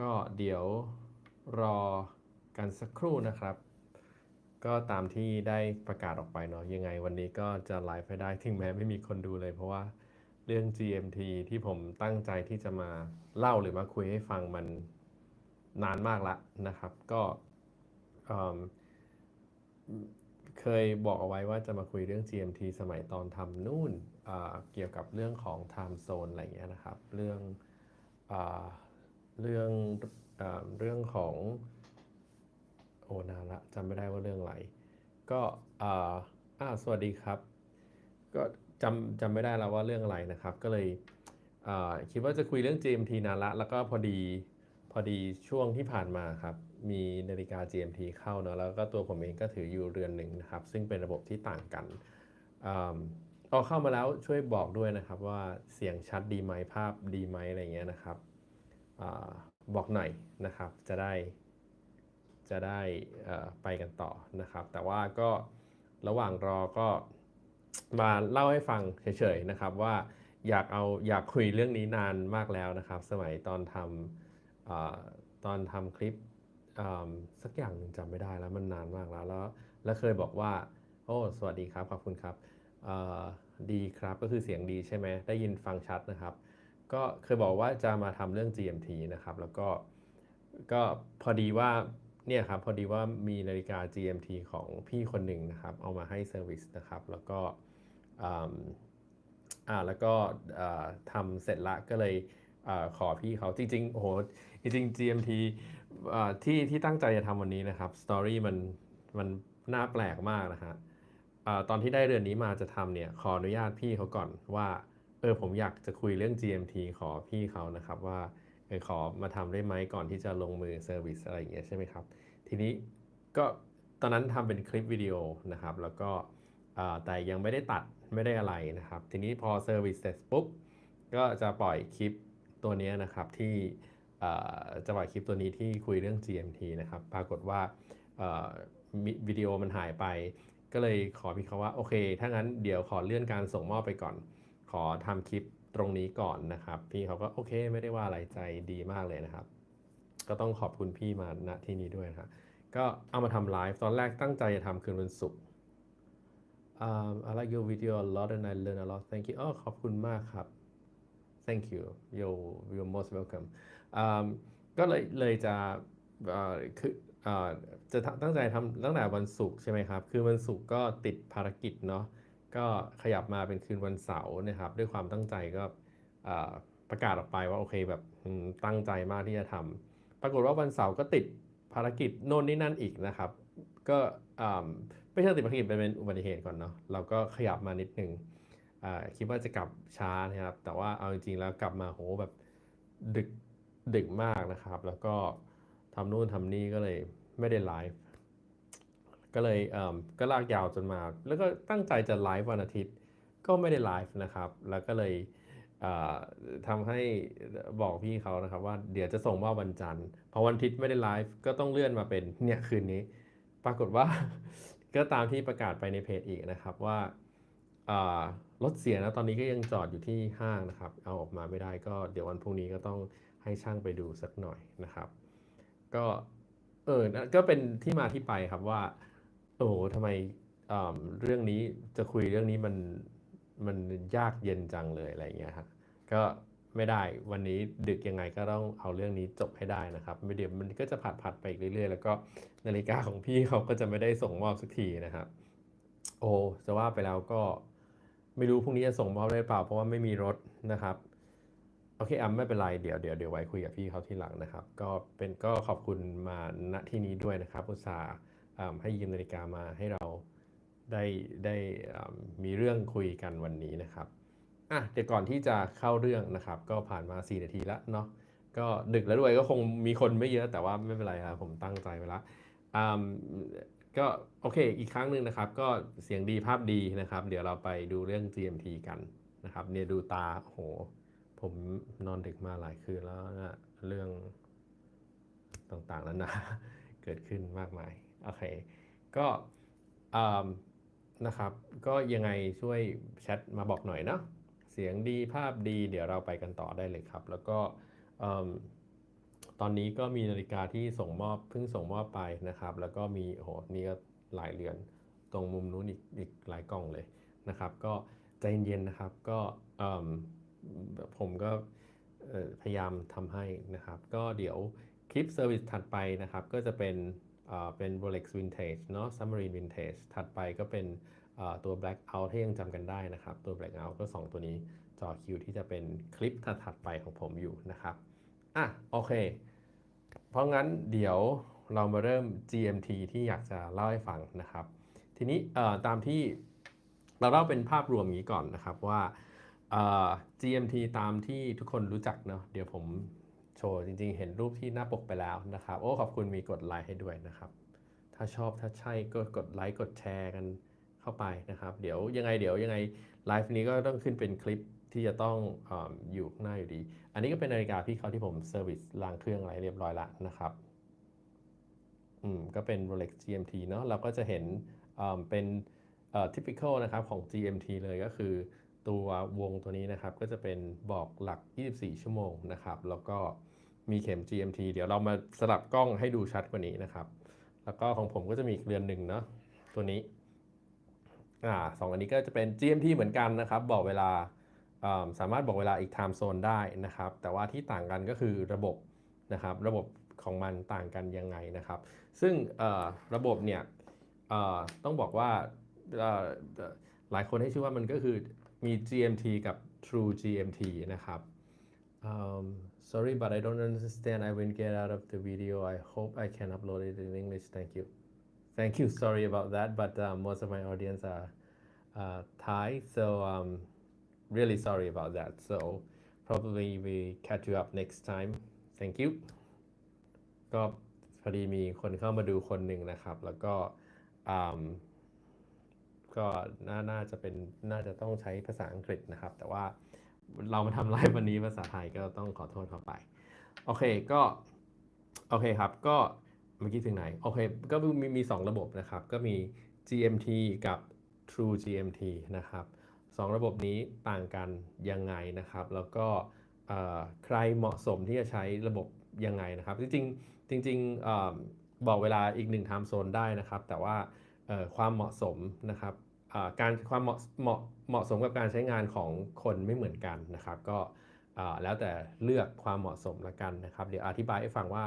ก็เดี๋ยวรอกันสักครู่นะครับ ก็ตามที่ได้ประกาศออกไปเนาะยังไงวันนี้ก็จะไลฟ์ให้ได้ถึงแม้ไม่มีคนดูเลย เพราะว่าเรื่อง GMT ที่ผมตั้งใจที่จะมาเล่าหรือมาคุยให้ฟังมันนานมากละนะครับ ก็เคยบอกเอาไว้ว่าจะมาคุยเรื่อง GMT สมัยตอนทำนู่นเกี่ยวกับเรื่องของ time zone อะไรเงี้ยนะครับ เรื่องอ เรื่องอเรื่องของโอนานละจำไม่ได้ว่าเรื่องอะไร ก็อ่าอ่าสวัสดีครับ ก็จำจำไม่ได้แล้วว่าเรื่องอะไรนะครับ ก็เลยอ่าคิดว่าจะคุยเรื่อง GMT นานละ แล้วก็พอดีพอดีช่วงที่ผ่านมาครับ มีนาฬิกา GMT เข้าเนอะแล้วก็ตัวผมเองก็ถืออยู่เรือนหนึ่งนะครับ ซึ่งเป็นระบบที่ต่างกันอ่าเอาเข้ามาแล้วช่วยบอกด้วยนะครับว่าเสียงชัดดีไหมภาพดีไหมอะไรเงี้ยนะครับ บอกหน่อยนะครับ จะได้จะได้ไปกันต่อนะครับ แต่ว่าก็ระหว่างรอก็มาเล่าให้ฟังเฉยๆนะครับว่าอยากเอาอยากคุยเรื่องนี้นานมากแล้วนะครับ สมัยตอนทำอตอนทำคลิปสักอย่างหนึ่งจำไม่ได้แล้วมันนานมากแล้ว แล้วแล้วเคยบอกว่า โอ้สวัสดีครับขอบคุณครับดีครับก็คือเสียงดีใช่ไหมได้ยินฟังชัดนะครับ ก็เคยบอกว่าจะมาทำเรื่อง GMT นะครับ แล้วก็ก็พอดีว่าเนี่ยครับพอดีว่ามีนาฬิกา GMT ของพี่คนหนึ่งนะครับ เอามาให้เซอร์วิสนะครับ แล้วก็อ่าแล้วก็ทำเสร็จละก็เลยอขอพี่เขาจริงๆโอ้โหจริงๆ GMT ที่ที่ตั้งใจจะทำวันนี้นะครับสตอรี่มันมันน่าแปลกมากนะฮะตอนที่ได้เรือนนี้มาจะทำเนี่ยขออนุญาตพี่เขาก่อนว่า เออผมอยากจะคุยเรื่อง GMT ขอพี่เขานะครับว่าเออขอมาทำได้ไหมก่อนที่จะลงมือเซอร์วิสอะไรอย่างเงี้ยใช่ไหมครับ ทีนี้ก็ตอนนั้นทำเป็นคลิปวิดีโอนะครับ แล้วก็แต่ยังไม่ได้ตัดไม่ได้อะไรนะครับ ทีนี้พอเซอร์วิสเสร็จปุ๊บก็จะปล่อยคลิปตัวนี้นะครับที่จะปล่อยคลิปตัวนี้ที่คุยเรื่อง GMT นะครับ ปรากฏว่าวิดีโอมันหายไป ก็เลยขอพี่เขาว่าโอเค ถ้างั้นเดี๋ยวขอเลื่อนการส่งมอบไปก่อน ขอทำคลิปตรงนี้ก่อนนะครับ พี่เขาก็โอเคไม่ได้ว่าอะไรใจดีมากเลยนะครับ ก็ต้องขอบคุณพี่มาณที่นี้ด้วยนะครับก็เอามาทำไลฟ์ตอนแรกตั้งใจจะทำคืนวันศุกร์ um, I like your video a lot and I learn a lot thank you อ๋อขอบคุณมากครับ thank you you're you're most welcome อืมก็เลยเลยจะคือจะตั้งใจทำตั้งแต่วันศุกร์ใช่ไหมครับ คือวันศุกร์ก็ติดภารกิจเนาะ ก็ขยับมาเป็นคืนวันเสาร์นะครับ ด้วยความตั้งใจก็ประกาศออกไปว่าโอเคแบบตั้งใจมากที่จะทำปรากฏว่าวันเสาร์ก็ติดภารกิจโน่นนี่นั่นอีกนะครับ ก็ไม่ใช่ติดภารกิจเป็นอุบัติเหตุก่อนเนาะเราก็ขยับมานิดนึงคิดว่าจะกลับช้านะครับ แต่ว่าเอาจริงๆแล้วกลับมาโหแบบดึกดึกมากนะครับ แล้วก็ทำนู่นทำนี่ก็เลยไม่ได้ไลฟ์ ก็เลยเอิ่มก็ลากยาวจนมา แล้วก็ตั้งใจจะไลฟ์วันอาทิตย์ ก็ไม่ได้ไลฟ์นะครับ แล้วก็เลยเอ่อทำให้บอกพี่เขานะครับว่าเดี๋ยวจะส่งมอบวันจันทร์พอวันอาทิตย์ไม่ได้ไลฟ์ก็ต้องเลื่อนมาเป็นเนี่ยคืนนี้ ปรากฏว่า ก็ตามที่ประกาศไปในเพจอีกนะครับว่าอ่ารถเสียนะตอนนี้ก็ยังจอดอยู่ที่ห้างนะครับ เอาออกมาไม่ได้ก็เดี๋ยววันพรุ่งนี้ก็ต้องให้ช่างไปดูสักหน่อยนะครับ ก็เออก็เป็นที่มาที่ไปครับว่า โอ้โหทำไมเรื่องนี้จะคุยเรื่องนี้มันมันยากเย็นจังเลยอะไรเงี้ยครับก็ไม่ได้วันนี้ดึกยังไงก็ต้องเอาเรื่องนี้จบให้ได้นะครับ ไม่เดี๋ยวมันก็จะผัดผัดไปอีกเรื่อยๆ แล้วก็นาฬิกาของพี่เขาก็จะไม่ได้ส่งมอบสักทีนะครับ โอ้จะว่าไปแล้วก็ไม่รู้พรุ่งนี้จะส่งมอบได้เปล่า เพราะว่าไม่มีรถนะครับโอเคอะไม่เป็นไรเดี๋ยวเดี๋ยวเดี๋ยวไว้คุยกับพี่เขาที่หลังนะครับ ก็เป็นก็ขอบคุณมาณที่นี้ด้วยนะครับอุตส่าห์อ่า ให้ยืมนาฬิกามาให้เราได้ได้มีเรื่องคุยกันวันนี้นะครับอะเดี๋ยวก่อนที่จะเข้าเรื่องนะครับ ก็ผ่านมา 4 นาทีแล้วเนาะก็ดึกแล้วด้วยก็คงมีคนไม่เยอะแต่ว่าไม่เป็นไรครับผมตั้งใจไว้ละอ่าก็โอเคอีกครั้งหนึ่งนะครับ ก็เสียงดีภาพดีนะครับ เดี๋ยวเราไปดูเรื่อง GMT กันนะครับ เนี่ยดูตาโอ้โหผมนอนดึกมาหลายคืนแล้วนะเรื่องต่างๆนั้นนะเกิดขึ้นมากมาย โอเค ก็นะครับ ก็ยังไงช่วยแชทมาบอกหน่อยเนาะเสียงดีภาพดี เดี๋ยวเราไปกันต่อได้เลยครับ แล้วก็ตอนนี้ก็มีนาฬิกาที่ส่งมอบเพิ่งส่งมอบไปนะครับ แล้วก็มีโหนี่ก็หลายเรือนตรงมุมนู้นอีกอีกหลายกล่องเลยนะครับ ก็ใจเย็นๆนะครับ ก็ผมก็พยายามทำให้นะครับ ก็เดี๋ยวคลิปเซอร์วิสถัดไปนะครับ ก็จะเป็น เป็น Rolex Vintage เนาะ Submarine Vintage ถัดไปก็เป็นตัว Blackout ที่ยังจำกันได้นะครับ ตัว Blackout ก็ 2 ตัวนี้จอคิวที่จะเป็นคลิปถัดไปของผมอยู่นะครับ อะ โอเค เพราะงั้นเดี๋ยวเรามาเริ่ม GMT ที่อยากจะเล่าให้ฟังนะครับ ทีนี้ตามที่เราเล่าเป็นภาพรวมงนี้ก่อนนะครับว่า GMT ตามที่ทุกคนรู้จักเนาะเดี๋ยวผม โชว์จริงๆ เห็นรูปที่หน้าปกไปแล้วนะครับ โอ้ขอบคุณมีกดไลค์ให้ด้วยนะครับ ถ้าชอบถ้าใช่ก็กดไลค์กดแชร์กันเข้าไปนะครับ เดี๋ยวยังไงเดี๋ยวยังไงไลฟ์นี้ก็ต้องขึ้นเป็นคลิปที่จะต้องออยู่ข้างหน้าอยู่ดี อันนี้ก็เป็นนาฬิกาพี่เขาที่ผมเซอร์วิสล้างเครื่องอะไรเรียบร้อยล้วนะครับอืมก็เป็น Rolex GMT เนาะเราก็จะเห็นเป็น typical นะครับของ GMT เลยก็คือตัววงตัวนี้นะครับ ก็จะเป็นบอกหลัก 24 ชั่วโมงนะครับ แล้วก็ มีเข็ม GMT เดี๋ยวเรามาสลับกล้องให้ดูชัดกว่านี้นะครับ แล้วก็ของผมก็จะมีเรือนหนึ่งเนาะตัวนี้อ่าสองอันนี้ก็จะเป็น GMT เหมือนกันนะครับ บอกเวลาสามารถบอกเวลาอีก time zone ได้นะครับ แต่ว่าที่ต่างกันก็คือระบบนะครับ ระบบของมันต่างกันยังไงนะครับ ซึ่งระบบเนี่ยต้องบอกว่าหลายคนให้ชื่อว่ามันก็คือมี GMT กับ True GMT นะครับ sorry but I don't understand I will get out of the video I hope I can upload it in English thank you thank you sorry about that but uh, most of my audience are uh, Thai so um, really sorry about that so probably we catch you up next time thank you ก็พอดีมีคนเข้ามาดูคนหนึ่งนะครับ แล้วก็อืมก็น่าน่าจะเป็นน่าจะต้องใช้ภาษาอังกฤษนะครับ แต่ว่า เรามาทำไลฟ์วันนี้ภาษาไทยก็ต้องขอโทษเขาไป โอเคก็โอเคครับ ก็เมื่อกี้ถึงไหน โอเค ก็มีมีสองระบบนะครับ ก็มี GMT กับ True GMT นะครับสองระบบนี้ต่างกันยังไงนะครับ แล้วก็ใครเหมาะสมที่จะใช้ระบบยังไงนะครับ จริงจริงๆเอ่อบอกเวลาอีกหนึ่งไทม์โซนได้นะครับ แต่ว่าความเหมาะสมนะครับ การความเหมาะเหมาะเหมาะสมกับการใช้งานของคนไม่เหมือนกันนะครับ ก็แล้วแต่เลือกความเหมาะสมละกันนะครับ เดี๋ยวอธิบายให้ฟังว่า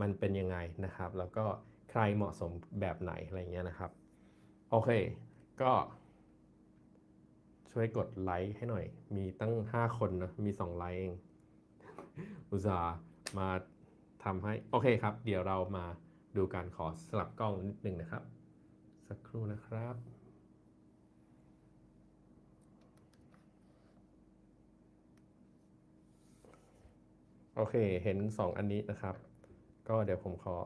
มันเป็นยังไงนะครับ แล้วก็ใครเหมาะสมแบบไหนอะไรเงี้ยนะครับ โอเค ก็ ช่วยกดไลค์ให้หน่อย มีตั้ง 5 คนนะมี 2 ไลค์เอง อุตส่าห์มาทำให้ โอเคครับ เดี๋ยวเรามาดูการขอสลับกล้องนิดนึงนะครับ สักครู่นะครับ โอเค เห็น 2 อันนี้นะครับ ก็เดี๋ยวผมขอ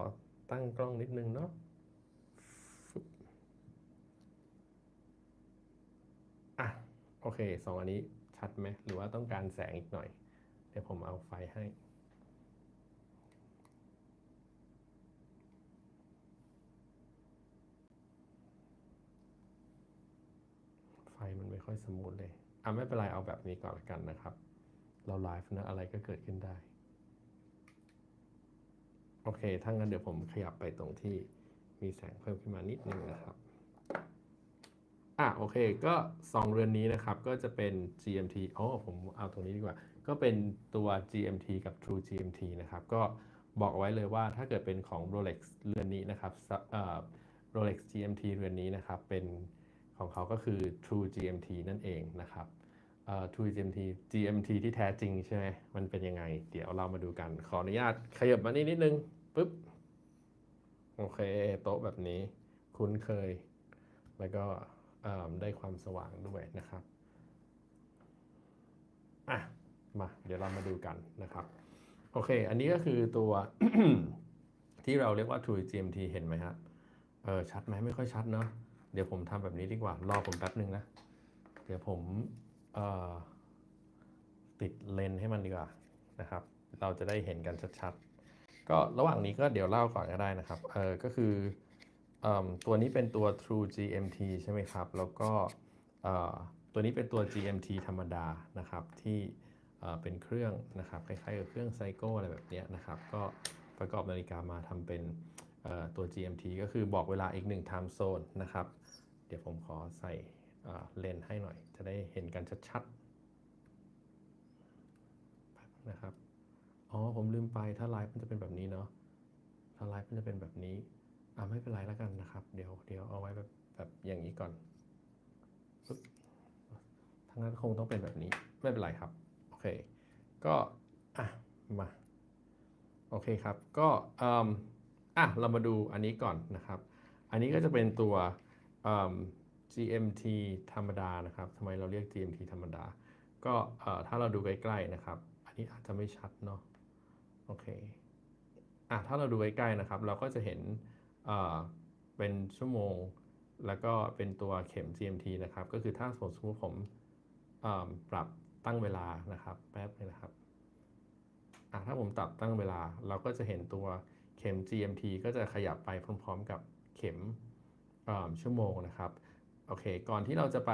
ตั้งกล้องนิดนึงเนาะอะ โอเคสองอันนี้ชัดไหม หรือว่าต้องการแสงอีกหน่อย เดี๋ยวผมเอาไฟให้ ไฟมันไม่ค่อยสมูทเลย อะไม่เป็นไรเอาแบบนี้ก่อนละกันนะครับ เราไลฟ์นะอะไรก็เกิดขึ้นได้ โอเค ถ้างั้นเดี๋ยวผมขยับไปตรงที่มีแสงเพิ่มขึ้นมานิดนึงนะครับ อะโอเค ก็ 2 เรือนนี้นะครับ ก็จะเป็น GMT อ๋อผมเอาตรงนี้ดีกว่า ก็เป็นตัว GMT กับ True GMT นะครับ ก็บอกไว้เลยว่าถ้าเกิดเป็นของ Rolex เรือนนี้นะครับเอ่อ Rolex GMT เรือนนี้นะครับ เป็นของเขาก็คือ True GMT นั่นเองนะครับเอ่อ True GMT GMT ที่แท้จริงใช่ไหมมันเป็นยังไง เดี๋ยวเรามาดูกัน ขออนุญาตขยับมานี่นิดนึง ปุ๊บ โอเค โต๊ะแบบนี้ คุ้นเคย แล้วก็ได้ความสว่างด้วยนะครับ อะ มา เดี๋ยวเรามาดูกันนะครับ โอเค อันนี้ก็คือตัวที่เราเรียกว่า True GMT เห็นไหมครับเออ ชัดไหมไม่ค่อยชัดเนาะ เดี๋ยวผมทำแบบนี้ดีกว่า รอผมแป๊บนึงนะ เดี๋ยวผมติดเลนให้มันดีกว่านะครับ เราจะได้เห็นกันชัดๆ ก็ระหว่างนี้ก็เดี๋ยวเล่าก่อนก็ได้นะครับ เออก็คืออตัวนี้เป็นตัว True GMT ใช่ไหมครับ แล้วก็ตัวนี้เป็นตัว GMT ธรรมดานะครับที่เป็นเครื่องนะครับคล้ายๆกับเครื่องไซโก้อะไรแบบเนี้ยนะครับ ก็ประกอบนาฬิกามาทำเป็นตัว GMT ก็คือบอกเวลาอีกหนึ่ง time zone นะครับ เดี๋ยวผมขอใส่เอ่อเลนส์ให้หน่อย จะได้เห็นกันชัดๆนะครับ อ๋อผมลืมไปถ้าไลฟ์มันจะเป็นแบบนี้เนาะถ้าไลฟ์มันจะเป็นแบบนี้อ่าไม่เป็นไรแล้วกันนะครับ เดี๋ยวเดี๋ยวเอาไว้แบบแบบอย่างนี้ก่อนทั้งนั้นคงต้องเป็นแบบนี้ไม่เป็นไรครับโอเคก็อะมาโอเคครับก็อืมอะเรามาดูอันนี้ก่อนนะครับ อันนี้ก็จะเป็นตัวอืม GMT ธรรมดานะครับทำไมเราเรียก GMT ธรรมดา ก็เอ่อถ้าเราดูใกล้ๆนะครับ อันนี้อาจจะไม่ชัดเนาะ โอเคอะถ้าเราดูใกล้ๆนะครับ เราก็จะเห็นเอ่อเป็นชั่วโมง แล้วก็เป็นตัวเข็ม GMT นะครับ ก็คือถ้าสมมติผมเอ่อปรับตั้งเวลานะครับ แป๊บนึงนะครับอะถ้าผมปรับตั้งเวลา เราก็จะเห็นตัวเข็ม GMT ก็จะขยับไปพร้อมๆกับเข็มชั่วโมงนะครับโอเค ก่อนที่เราจะไป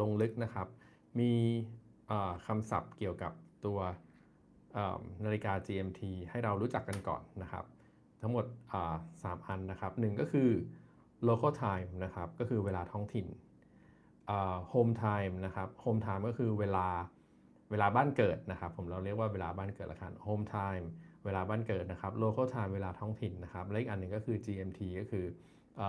ลงลึกนะครับ มีคำศัพท์เกี่ยวกับตัว นาฬิกา GMT ให้เรารู้จักกันก่อนนะครับ ทั้งหมดอ่าสามอันนะครับหนึ่งก็คือ local time นะครับก็คือเวลาท้องถิ่น home time นะครับ home time ก็คือเวลาเวลาบ้านเกิดนะครับ ผมเราเรียกว่าเวลาบ้านเกิดละกัน home time เวลาบ้านเกิดนะครับ local time เวลาท้องถิ่นนะครับและอีกอันหนึ่งก็คือ GMT ก็คืออ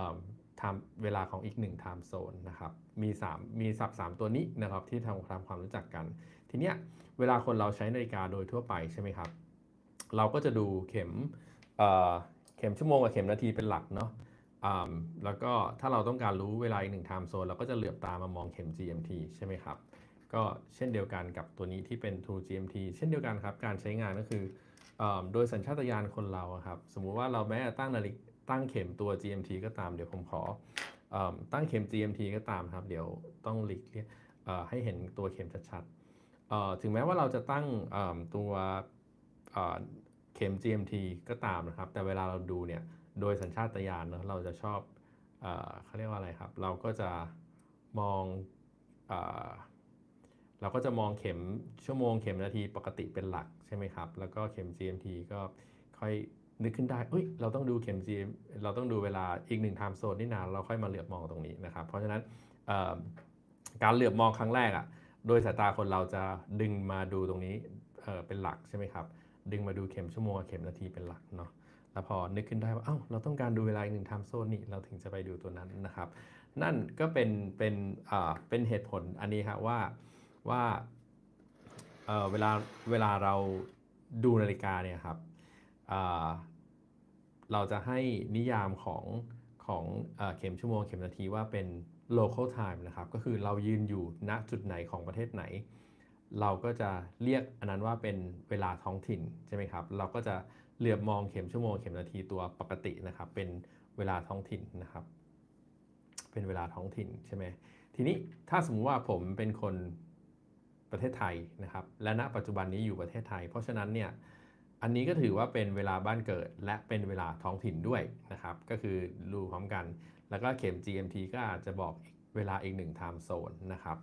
เวลาของอีกหนึ่ง time zone นะครับมี 3 มีศัพท์ 3 ตัวนี้นะครับที่ทำความความรู้จักกัน ทีเนี้ยเวลาคนเราใช้นาฬิกาโดยทั่วไปใช่ไหมครับ เราก็จะดูเข็มเเข็มชั่วโมงกับเข็มนาทีเป็นหลักเนาะแล้วก็ถ้าเราต้องการรู้เวลาอีกหนึ่ง time zone เราก็จะเหลือบตามามองเข็ม GMT ใช่ไหมครับก็เช่นเดียวกันกับตัวนี้ที่เป็น True GMT เช่นเดียวกันครับ การใช้งานก็คืออโดยสัญชาตญาณคนเราครับ สมมุติว่าเราแม้ตั้งนาฬิก ตั้งเข็มตัว GMT ก็ตามเดี๋ยวผมขออตั้งเข็ม GMT ก็ตามครับ เดี๋ยวต้องหลีกเลี่ยงให้เห็นตัวเข็มชัดๆถึงแม้ว่าเราจะตั้งตัวเข็ม GMT ก็ตามนะครับ แต่เวลาเราดูเนี่ยโดยสัญชาตญาณเนอะเราจะชอบเขาเรียกว่าอะไรครับ เราก็จะมองเราก็จะมองเข็มชั่วโมงเข็มนาทีปกติเป็นหลักใช่ไหมครับ แล้วก็เข็ม GMT ก็ค่อย นึกขึ้นได้เอ้ยเราต้องดูเข็ม GM เราต้องดูเวลาอีกหนึ่ง time zone นี่นานเราค่อยมาเหลือบมองตรงนี้นะครับ เพราะฉะนั้นการเหลือบมองครั้งแรกอะ่ะโดยสายตาคนเราจะดึงมาดูตรงนี้เเป็นหลักใช่ไหมครับ ดึงมาดูเข็มชั่วโมงเข็มนาทีเป็นหลักเนาะแล้วพอนึกขึ้นได้ว่าเอ้าเราต้องการดูเวลาอีกหนึ่ง time zone นี่เราถึงจะไปดูตัวนั้นนะครับ นั่นก็เป็นเป็นอ่าเป็นเหตุผลอันนี้ครับว่าว่าเออเวลาเวลาเราดูนาฬิกาเนี่ยครับอ่า เราจะให้นิยามของของเอเข็มชั่วโมงเข็มนาทีว่าเป็น local time นะครับ ก็คือเรายืนอยู่ณจุดไหนของประเทศไหน เราก็จะเรียกอันนั้นว่าเป็นเวลาท้องถิ่นใช่ไหมครับ เราก็จะเหลือบมองเข็มชั่วโมงเข็มนาทีตัวปกตินะครับ เป็นเวลาท้องถิ่นนะครับ เป็นเวลาท้องถิ่นใช่ไหมทีนี้ถ้าสมมุติว่าผมเป็นคนประเทศไทยนะครับ และณปัจจุบันนี้อยู่ประเทศไทย เพราะฉะนั้นเนี่ย อันนี้ก็ถือว่าเป็นเวลาบ้านเกิด และเป็นเวลาท้องถิ่นด้วยนะครับ ก็คือดูพร้อมกัน แล้วก็เข็ม GMT ก็อาจจะบอกเวลาอีกหนึ่ง time zone นะครับ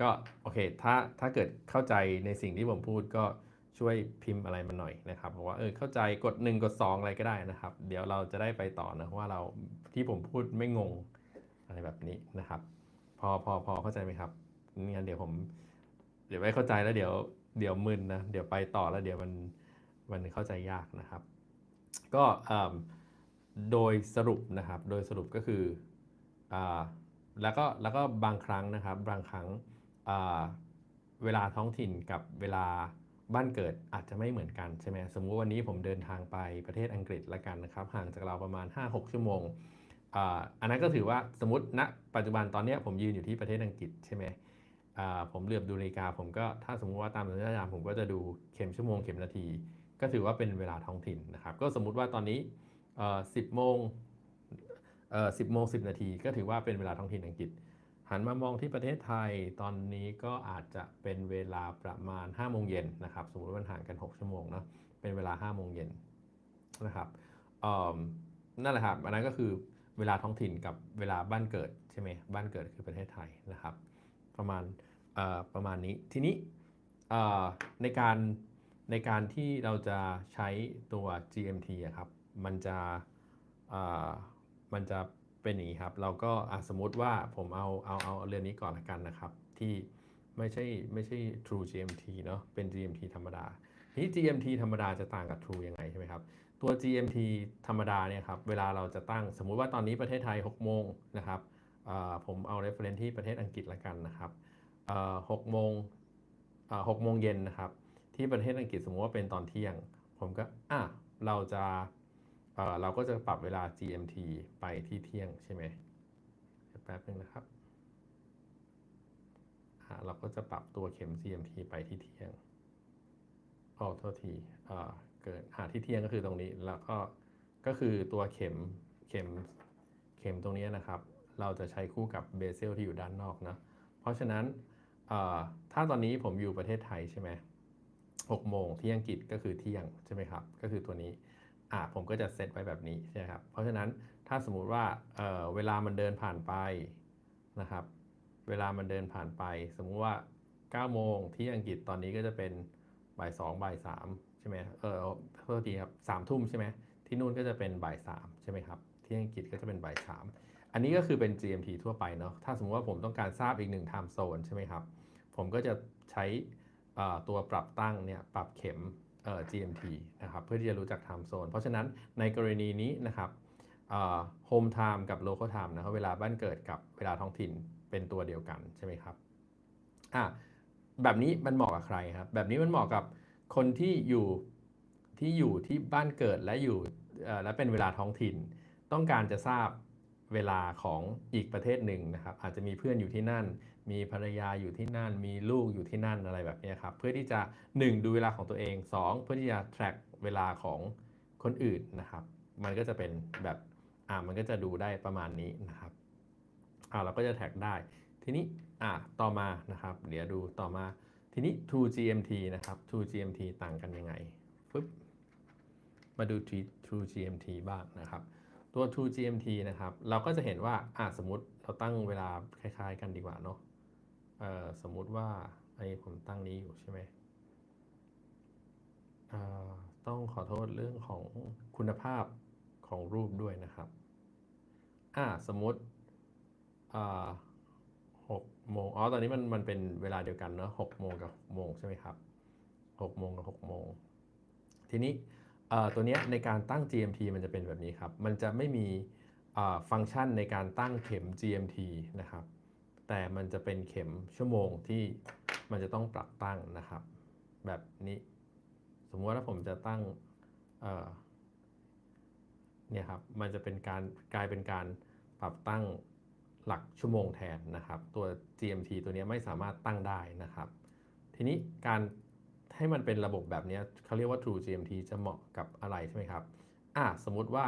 ก็โอเค ถ้าถ้าเกิดเข้าใจในสิ่งที่ผมพูดก็ช่วยพิมพ์อะไรมาหน่อยนะครับบอกว่าเออเข้าใจกด 1 กด 2 อะไรก็ได้นะครับ เดี๋ยวเราจะได้ไปต่อนะว่าเราที่ผมพูดไม่งงอะไรแบบนี้นะครับ พอพอพอเข้าใจไหมครับงั้นเดี๋ยวผม เดี๋ยวไม่เข้าใจแล้วเดี๋ยวเดี๋ยวมึนนะเดี๋ยวไปต่อแล้วเดี๋ยวมัน มันเข้าใจยากนะครับ ก็โดยสรุปนะครับ โดยสรุปก็คืออแล้วก็แล้วก็บางครั้งนะครับ บางครั้งเวลาท้องถิ่นกับเวลาบ้านเกิดอาจจะไม่เหมือนกันใช่ไหมสมมุติวันนี้ผมเดินทางไปประเทศอังกฤษละกันนะครับ ห่างจากเราประมาณ 5-6 ชั่วโมงอ,อันนั้นก็ถือว่าสมมติณปัจจุบันตอนนี้ผมยืนอยู่ที่ประเทศอังกฤษใช่ไหมผมเลือบดูนาฬิกาผมก็ถ้าสมมุติว่าตามสัญญาณผมก็จะดูเข็มชั่วโมงเข็มนาที ก็ถือว่าเป็นเวลาท้องถิ่นนะครับ ก็สมมุติว่าตอนนี้10โมง10โมง10นาทีก็ถือว่าเป็นเวลาท้องถิ่นอังกฤษ หันมามองที่ประเทศไทยตอนนี้ก็อาจจะเป็นเวลาประมาณ5โมงเย็นนะครับ สมมติว่ามันห่างกัน 6 ชั่วโมงเนอะเป็นเวลา5โมงเย็นนะครับนั่นแหละครับอันนั้นก็คือเวลาท้องถิ่นกับเวลาบ้านเกิดใช่ไหมบ้านเกิดคือประเทศไทยนะครับ ประมาณประมาณนี้ทีนี้ในการ ในการที่เราจะใช้ตัว GMT อะครับ มันจะมันจะเป็นอย่างนี้ครับ เราก็สมมติว่าผมเอาเอาเอาเรือนนี้ก่อนละกันนะครับ ที่ไม่ใช่ไม่ใช่ True GMT เนาะเป็น GMT ธรรมดาทีนี้ GMT ธรรมดาจะต่างกับ True ยังไงใช่ไหมครับ ตัว GMT ธรรมดาเนี่ยครับ เวลาเราจะตั้งสมมุติว่าตอนนี้ประเทศไทย 6 โมงนะครับผมเอา reference ที่ประเทศอังกฤษละกันนะครับ6โมง6โมงเย็นนะครับ ที่ประเทศอังกฤษสมมติว่าเป็นตอนเที่ยง ผมก็อะเราจะเออเราก็จะปรับเวลา GMT ไปที่เที่ยงใช่ไหมแป๊บนึงนะครับอะเราก็จะปรับตัวเข็ม GMT ไปที่เที่ยงอ๋อโทษทีเออเกิดหาที่เที่ยงก็คือตรงนี้ แล้วก็ ก็คือตัวเข็ม เข็ม เข็มตรงนี้นะครับ เราจะใช้คู่กับเบเซลที่อยู่ด้านนอกนะ เพราะฉะนั้น ถ้าตอนนี้ผมอยู่ประเทศไทยใช่ไหม หกโมงที่อังกฤษก็คือเที่ยงใช่ไหมครับ ก็คือตัวนี้อ่าผมก็จะเซตไว้แบบนี้ใช่ไหมครับ เพราะฉะนั้นถ้าสมมุติว่าเออเวลามันเดินผ่านไปนะครับ เวลามันเดินผ่านไป สมมุติว่า 9 โมงที่อังกฤษตอนนี้ก็จะเป็นบ่ายสองบ่ายสามใช่ไหมเออโทษทีครับสามทุ่มใช่ไหมที่นู่นก็จะเป็นบ่ายสามใช่ไหมครับ ที่อังกฤษก็จะเป็นบ่ายสามอันนี้ก็คือเป็น GMT ทั่วไปเนาะถ้าสมมติว่าผมต้องการทราบอีกหนึ่ง time zone ใช่ไหมครับ ผมก็จะใช้ ตัวปรับตั้งเนี่ยปรับเข็ม GMT นะครับเพื่อที่จะรู้จัก time zone เพราะฉะนั้นในกรณีนี้นะครับเอ่อ home time กับ local time นะครับเวลาบ้านเกิดกับเวลาท้องถิ่นเป็นตัวเดียวกันใช่ไหมครับอะแบบนี้มันเหมาะกับใครครับ แบบนี้มันเหมาะกับคนที่อยู่ที่อยู่ที่บ้านเกิดและอยู่และเป็นเวลาท้องถิ่น ต้องการจะทราบเวลาของอีกประเทศหนึ่งนะครับ อาจจะมีเพื่อนอยู่ที่นั่น มีภรรยาอยู่ที่นั่น มีลูกอยู่ที่นั่นอะไรแบบนี้ครับ เพื่อที่จะ 1 ดูเวลาของตัวเอง 2 เพื่อที่จะ track เวลาของคนอื่นนะครับ มันก็จะเป็นแบบอ่ามันก็จะดูได้ประมาณนี้นะครับอ่าเราก็จะแท็กได้ ทีนี้อ่าต่อมานะครับ เดี๋ยวดูต่อมา ทีนี้ True GMT นะครับ True GMT ต่างกันยังไงฟึบมาดู True GMT บ้างนะครับ ตัว True GMT นะครับ เราก็จะเห็นว่าอ่าสมมติเราตั้งเวลาคล้าย ๆ กันดีกว่าเนาะ สมมุติว่าไอ้ผมตั้งนี้อยู่ใช่ไหมต้องขอโทษเรื่องของคุณภาพของรูปด้วยนะครับอ่าสมมติหกโมงอ๋อตอนนี้มันมันเป็นเวลาเดียวกันเนาะหกโมงกับหกโมงใช่ไหมครับหกโมงกับหกโมงทีนี้ตัวเนี้ยในการตั้ง GMT มันจะเป็นแบบนี้ครับ มันจะไม่มีฟังก์ชันในการตั้งเข็ม GMT นะครับ แต่มันจะเป็นเข็มชั่วโมงที่มันจะต้องปรับตั้งนะครับ แบบนี้สมมติว่าผมจะตั้งเเนี่ยครับมันจะเป็นการกลายเป็นการปรับตั้งหลักชั่วโมงแทนนะครับ ตัว GMT ตัวนี้ไม่สามารถตั้งได้นะครับ ทีนี้การให้มันเป็นระบบแบบนี้เขาเรียกว่า True GMT จะเหมาะกับอะไรใช่ไหมครับอะสมมุติว่า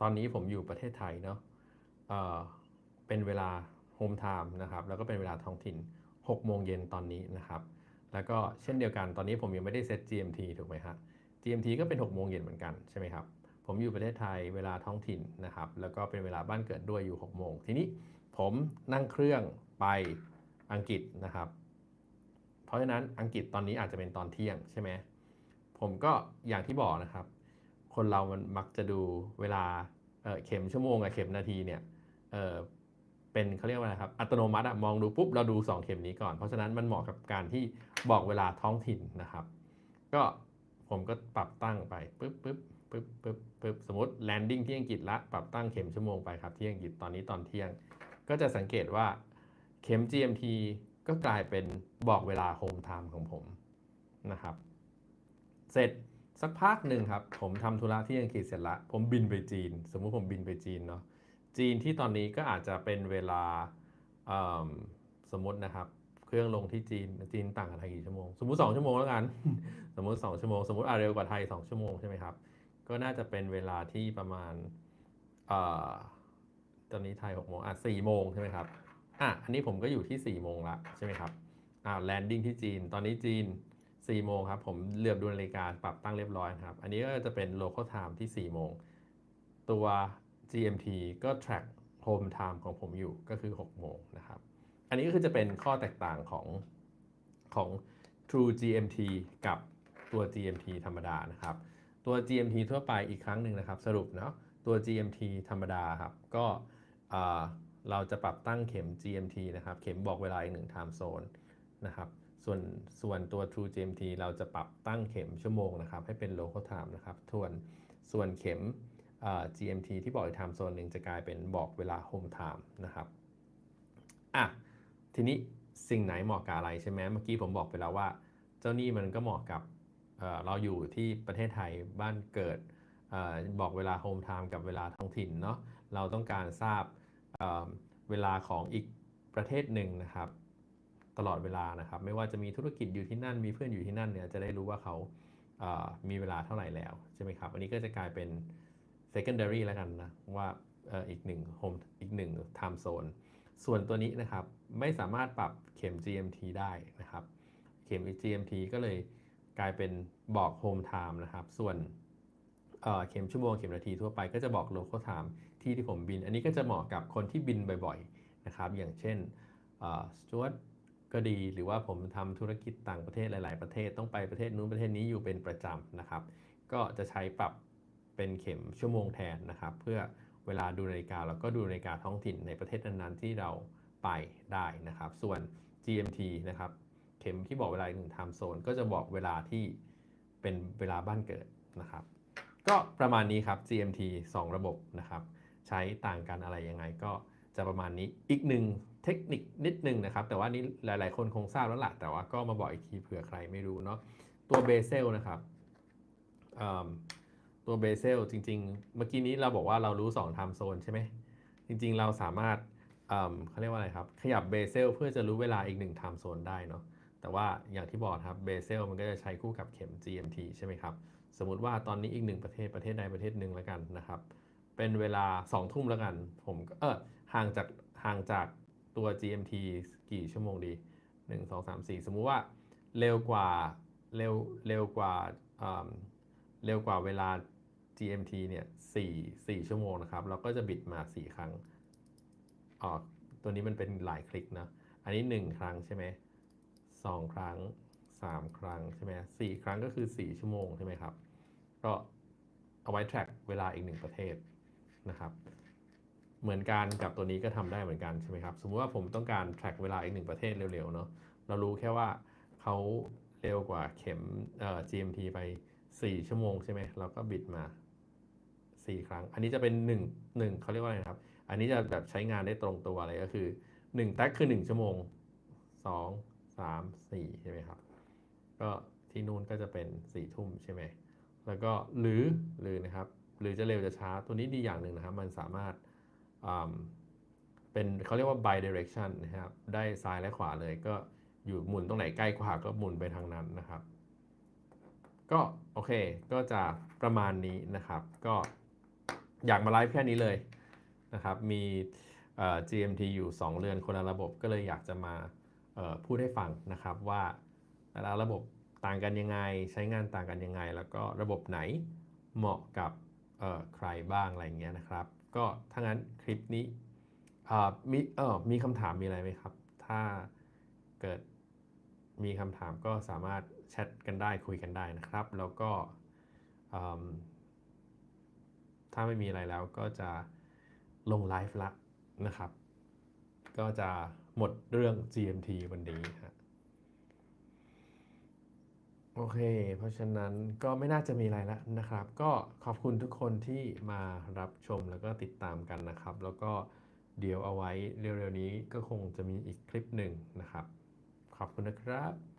ตอนนี้ผมอยู่ประเทศไทยเนาะเเป็นเวลา Home Time นะครับแล้วก็เป็นเวลาท้องถิ่น 6 โมงเย็นตอนนี้นะครับ แล้วก็เช่นเดียวกันตอนนี้ผมยังไม่ได้เซต GMT ถูกไหมฮะ GMT ก็เป็น6โมงเย็นเหมือนกันใช่ไหมครับผมอยู่ประเทศไทยเวลาท้องถิ่นนะครับแล้วก็เป็นเวลาบ้านเกิดด้วยอยู่6โมงทีนี้ผมนั่งเครื่องไปอังกฤษนะครับ เพราะฉะนั้นอังกฤษตอนนี้อาจจะเป็นตอนเที่ยงใช่ไหมผมก็อย่างที่บอกนะครับ คนเรามันมักจะดูเวลาเเข็มชั่วโมงกับเข็มนาทีเนี่ย เป็นเขาเรียกว่าอะไรครับอัตโนมัติอะมองดูปุ๊บเราดู 2 เข็มนี้ก่อน เพราะฉะนั้นมันเหมาะกับการที่บอกเวลาท้องถิ่นนะครับ ก็ผมก็ปรับตั้งไปปึ๊บปึ๊บปึ๊บปึ๊บปึ๊บสมมติแลนดิ้งที่อังกฤษละปรับตั้งเข็มชั่วโมงไปครับที่อังกฤษตอนนี้ตอนเที่ยง ก็จะสังเกตว่าเข็ม GMT ก็กลายเป็นบอกเวลาโฮมไทม์ของผมนะครับ เสร็จสักพักหนึ่งครับ ผมทำธุระที่อังกฤษเสร็จละ ผมบินไปจีน สมมุติผมบินไปจีนเนาะ จีนที่ตอนนี้ก็อาจจะเป็นเวลาเอิ่มสมมตินะครับ เครื่องลงที่จีนจีนต่างกันไทยกี่ชั่วโมง สมมุติ 2 ชั่วโมงแล้วกัน สมมุติ 2 ชั่วโมง สมมุติอาเร็วกว่าไทย 2 ชั่วโมงใช่ไหมครับ ก็น่าจะเป็นเวลาที่ประมาณเอ่อตอนนี้ไทย6โมงอะ4โมงใช่ไหมครับอะอันนี้ผมก็อยู่ที่4โมงละใช่ไหมครับอ่าแลนดิ้งที่จีน ตอนนี้จีน4โมงครับ ผมเลือบดูนาฬิกาปรับตั้งเรียบร้อยนะครับ อันนี้ก็จะเป็น local time ที่4โมงตัว GMT ก็ track home time ของผมอยู่ก็คือ 6 โมงนะครับ อันนี้ก็คือจะเป็นข้อแตกต่างของของ True GMT กับตัว GMT ธรรมดานะครับ ตัว GMT ทั่วไปอีกครั้งหนึ่งนะครับ สรุปเนาะตัว GMT ธรรมดาครับ ก็เราจะปรับตั้งเข็ม GMT นะครับ เข็มบอกเวลาอีกหนึ่ง time zone นะครับส่วนส่วนตัว True GMT เราจะปรับตั้งเข็มชั่วโมงนะครับ ให้เป็น local time นะครับส่วนส่วนเข็ม GMT ที่บอกอีก time zone หนึ่งจะกลายเป็นบอกเวลา home time นะครับอะทีนี้สิ่งไหนเหมาะกับอะไรใช่ไหมเมื่อกี้ผมบอกไปแล้วว่า เจ้านี่มันก็เหมาะกับเราอยู่ที่ประเทศไทยบ้านเกิดเออบอกเวลาโฮมไทม์กับเวลาท้องถิ่นเนาะเราต้องการทราบเเวลาของอีกประเทศหนึ่งนะครับ ตลอดเวลานะครับ ไม่ว่าจะมีธุรกิจอยู่ที่นั่นมีเพื่อนอยู่ที่นั่นเนี่ยจะได้รู้ว่าเขาเอ่อมีเวลาเท่าไหร่แล้วใช่ไหมครับ อันนี้ก็จะกลายเป็น secondary แล้วกันนะว่าอีกหนึ่ง home อีกหนึ่ง time zone ส่วนตัวนี้นะครับไม่สามารถปรับเข็ม GMT ได้นะครับ เข็ม GMT ก็เลยกลายเป็นบอก home time นะครับ ส่วนเเข็มชั่วโมงเข็มนาทีทั่วไปก็จะบอก local time ที่ที่ผมบิน อันนี้ก็จะเหมาะกับคนที่บินบ่อยๆนะครับ อย่างเช่นสจวตก็ดีหรือว่าผมทำธุรกิจต่างประเทศหลาย ๆ ประเทศต้องไปประเทศนู้นประเทศนี้อยู่เป็นประจำนะครับ ก็จะใช้ปรับ เป็นเข็มชั่วโมงแทนนะครับ เพื่อเวลาดูนาฬิกาแล้วก็ดูนาฬิกาท้องถิ่นในประเทศนั้นๆที่เราไปได้นะครับ ส่วน GMT นะครับ เข็มที่บอกเวลาหนึ่ง time zone ก็จะบอกเวลาที่เป็นเวลาบ้านเกิดนะครับ ก็ประมาณนี้ครับ GMT 2 ระบบนะครับ ใช้ต่างกันอะไรยังไงก็จะประมาณนี้อีกหนึ่งเทคนิคนิดนึงนะครับ แต่ว่านี้หลาย ๆ คนคงทราบแล้วล่ะแต่ว่าก็มาบอกอีกทีเผื่อใครไม่รู้เนาะตัวเบเซลนะครับ ตัวเบเซลจริง ๆ เมื่อกี้นี้เราบอกว่าเรารู้2 time zone ใช่ไหมจริง ๆ เราสามารถเขาเรียกว่าอะไรครับ ขยับเบเซลเพื่อจะรู้เวลาอีก1 time zone ได้เนาะแต่ว่าอย่างที่บอกครับเบเซลมันก็จะใช้คู่กับเข็ม GMT ใช่ไหมครับ สมมุติว่าตอนนี้อีกหนึ่งประเทศประเทศใดประเทศหนึ่งแล้วกันนะครับ เป็นเวลา2ทุ่มแล้วกัน ผมเออห่างจากห่างจากตัว GMT กี่ชั่วโมงดี 1 2 3 4 สมมุติว่าเร็วกว่าเร็วเร็วกว่าเร็วกว่าเวลา GMT เนี่ย4 4 ชั่วโมงนะครับเราก็จะบิดมา 4 ครั้งอ๋อตัวนี้มันเป็นหลายคลิกนะ อันนี้ 1 ครั้งใช่ไหมสองครั้งสามครั้งใช่ไหมสี่ครั้งก็คือสี่ชั่วโมงใช่ไหมครับ ก็เอาไว้ track เวลาอีกหนึ่งประเทศนะครับ เหมือนกันกับตัวนี้ก็ทำได้เหมือนกันใช่ไหมครับ สมมุติว่าผมต้องการ track เวลาอีกหนึ่งประเทศเร็วๆเนาะ เรารู้แค่ว่าเขาเร็วกว่าเข็มเอ่อ GMT ไป 4 ชั่วโมงใช่ไหมเราก็บิดมา 4 ครั้ง อันนี้จะเป็น1 1เขาเรียกว่าอะไรครับ อันนี้จะแบบใช้งานได้ตรงตัวเลยก็คือ1แท็กคือ 1 ชั่วโมง 2 3 4ใช่ไหมครับ ก็ที่นู่นก็จะเป็น4ทุ่มใช่ไหมแล้วก็หรือหรือนะครับ หรือจะเร็วจะช้าตัวนี้ดีอย่างหนึ่งนะครับ มันสามารถอ่าเป็นเขาเรียกว่า bi direction นะครับ ได้ซ้ายและขวาเลยก็อยู่หมุนตรงไหนใกล้กว่าก็หมุนไปทางนั้นนะครับ ก็โอเค ก็จะประมาณนี้นะครับ ก็ อยากมาไลฟ์แค่นี้เลยนะครับมี GMT อยู่ 2 เรือนคนละระบบก็เลยอยากจะมาพูดให้ฟังนะครับว่าแต่ละระบบต่างกันยังไง ใช้งานต่างกันยังไง แล้วก็ระบบไหนเหมาะกับใครบ้างอะไรเงี้ยนะครับ ก็ถ้างั้นคลิปนี้มีเออมีคำถามมีอะไรไหมครับ ถ้าเกิดมีคำถามก็สามารถแชทกันได้คุยกันได้นะครับ แล้วก็ ถ้าไม่มีอะไรแล้วก็จะลงไลฟ์ละนะครับ ก็จะหมดเรื่อง GMT วันนี้ฮะโอเค เพราะฉะนั้นก็ไม่น่าจะมีอะไรแล้วนะครับ ก็ขอบคุณทุกคนที่มารับชมแล้วก็ติดตามกันนะครับ แล้วก็เดี๋ยวเอาไว้เร็วๆนี้ก็คงจะมีอีกคลิปหนึ่งนะครับ ขอบคุณนะครับ